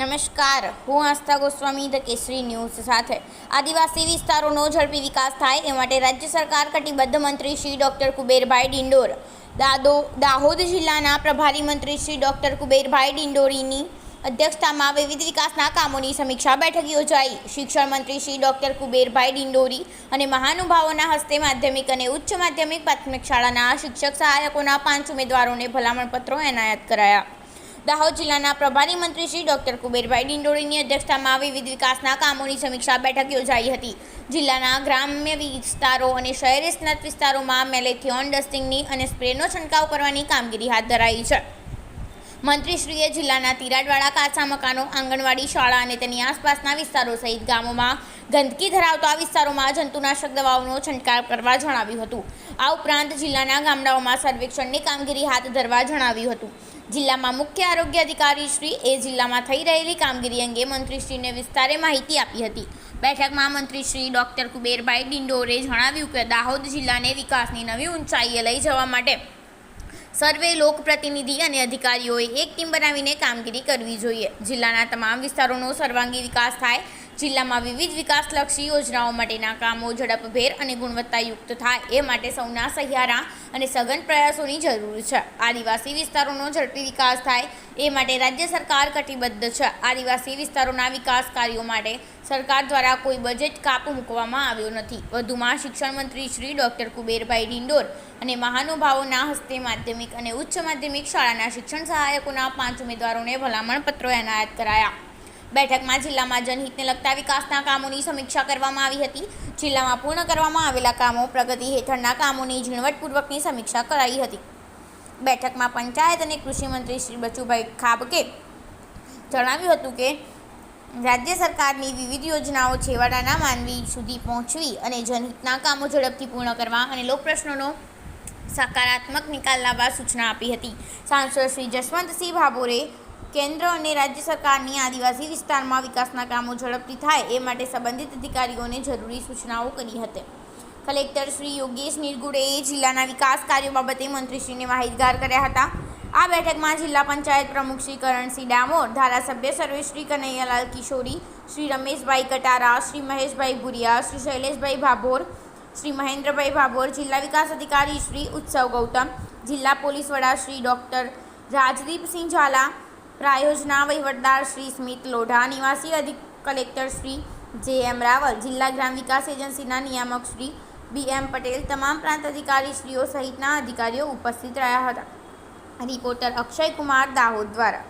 નમસ્કાર. હું Aastha Goswami, the Kesari news સાથે. આદિવાસી વિસ્તારોનો ઝડપી વિકાસ થાય એ માટે રાજ્ય સરકાર કટિબદ્ધ મંત્રી શ્રી ડૉક્ટર કુબેરભાઈ ડિંડોર. દાદો, દાહોદ જિલ્લાના પ્રભારી મંત્રી શ્રી ડૉક્ટર કુબેરભાઈ ડિંડોરીની અધ્યક્ષતામાં વિવિધ વિકાસના કામોની સમીક્ષા બેઠક યોજાઈ. શિક્ષણ મંત્રી શ્રી ડૉક્ટર કુબેરભાઈ ડિંડોરી અને મહાનુભાવોના હસ્તે માધ્યમિક અને ઉચ્ચ માધ્યમિક પ્રાથમિક શાળાના શિક્ષક સહાયકોના પાંચ ઉમેદવારોને ભલામણપત્રો એનાયત કરાયા. દાહોદ જિલ્લાના પ્રભારી મંત્રી શ્રી ડૉક્ટર કુબેરભાઈ ડિંડોળીની અધ્યક્ષતામાં વિવિધ વિકાસના કામોની સમીક્ષા બેઠક યોજાઈ હતી. જિલ્લાના ગ્રામ્ય વિસ્તારો અને શહેરી સ્નાત વિસ્તારોમાં મેલેથિયોન ડસ્ટિંગની અને સ્પ્રેનો છંટકાવ કરવાની કામગીરી હાથ ધરાઈ છે. મંત્રીશ્રીએ જિલ્લાના તિરાડવાળા કાચા મકાનો, આંગણવાડી શાળા અને તેની આસપાસના વિસ્તારો સહિત ગામોમાં ગંદકી ધરાવતા વિસ્તારોમાં જંતુનાશક દવાઓનો છંટકાવ કરવા જણાવ્યું હતું. આ ઉપરાંત જિલ્લાના ગામડાઓમાં સર્વેક્ષણની કામગીરી હાથ ધરવા જણાવ્યું હતું. જિલ્લામાં મુખ્ય આરોગ્ય અધિકારી શ્રી એ જિલ્લામાં થઈ રહેલી કામગીરી અંગે મંત્રીશ્રીને વિસ્તારે માહિતી આપી હતી. બેઠકમાં મંત્રીશ્રી ડોક્ટર કુબેરભાઈ ડિંડોરે જણાવ્યું કે દાહોદ જિલ્લાને વિકાસની નવી ઊંચાઈએ લઈ જવા માટે સર્વે લોકપ્રતિનિધિ અને અધિકારીઓએ એક ટીમ બનાવીને કામગીરી કરવી જોઈએ. જિલ્લાના તમામ વિસ્તારોનો સર્વાંગી વિકાસ થાય જિલ્લામાં વિવિધ વિકાસલક્ષી યોજનાઓ માટેના કામો ઝડપભેર અને ગુણવત્તાયુક્ત થાય એ માટે સૌના સહિયારા અને સઘન પ્રયાસોની જરૂર છે. આદિવાસી વિસ્તારોનો ઝડપી વિકાસ થાય એ માટે રાજ્ય સરકાર કટિબદ્ધ છે. આદિવાસી વિસ્તારોના વિકાસ કાર્યો માટે સરકાર દ્વારા કોઈ બજેટ કાપ મૂકવામાં આવ્યો નથી. વધુમાં શિક્ષણ મંત્રી શ્રી ડૉક્ટર કુબેરભાઈ ડિંડોર અને મહાનુભાવોના હસ્તે માધ્યમિક અને ઉચ્ચ માધ્યમિક શાળાના શિક્ષણ સહાયકોના પાંચ ઉમેદવારોને ભલામણ પત્રો એનાયત કરાયા. બેઠકમાં જિલ્લામાં જનહિતને લગતા વિકાસના કામોની સમીક્ષા કરવામાં આવી હતી. જિલ્લામાં પૂર્ણ કરવામાં આવેલા કામો પ્રગતિ હેઠળના કામોની ઝીણવટપૂર્વકની સમીક્ષા કરાઈ હતી. બેઠકમાં પંચાયત અને કૃષિમંત્રી શ્રી બચુભાઈ ખાબકે જણાવ્યું હતું કે, રાજ્ય સરકારની વિવિધ યોજનાઓ છેવાડાના માનવી સુધી પહોંચવી અને જનહિતના કામો ઝડપથી પૂર્ણ કરવા અને લોકપ્રશ્નોનો સકારાત્મક નિકાલ લાવવા સૂચના આપી હતી. સાંસદ શ્રી જસવંતસિંહ ભાભોરે કેન્દ્ર અને રાજ્ય સરકારની આદિવાસી વિસ્તારમાં વિકાસના કામો ઝડપથી થાય એ માટે સંબંધિત અધિકારીઓને જરૂરી સૂચનાઓ કરી હતી. કલેક્ટર શ્રી યોગેશ નિરગુડેએ જિલ્લાના વિકાસ કાર્યો બાબતે મંત્રીશ્રીને માહિતગાર કર્યા હતા. આ બેઠકમાં જિલ્લા પંચાયત પ્રમુખ શ્રી કરણસિંહ ડામોર, ધારાસભ્ય સર્વેશ્રી કનૈયાલાલ કિશોરી, શ્રી રમેશભાઈ કટારા, શ્રી મહેશભાઈ ભુરિયા, શ્રી શૈલેષભાઈ ભાભોર, શ્રી મહેન્દ્રભાઈ ભાભોર, જિલ્લા વિકાસ અધિકારી શ્રી ઉત્સવ ગૌતમ, જિલ્લા પોલીસ વડા શ્રી ડૉક્ટર રાજદીપસિંહ ઝાલા પ્રાયોજના વહીવટદાર શ્રી સ્મિત લોઢા, નિવાસી અધિક કલેક્ટર શ્રી જે એમ રાવલ, જિલ્લા ગ્રામ વિકાસ એજન્સીના નિયામક શ્રી બી એમ પટેલ, તમામ પ્રાંત અધિકારીશ્રીઓ સહિતના અધિકારીઓ ઉપસ્થિત રહ્યા હતા. રિપોર્ટર અક્ષય કુમાર દાહોદ દ્વારા.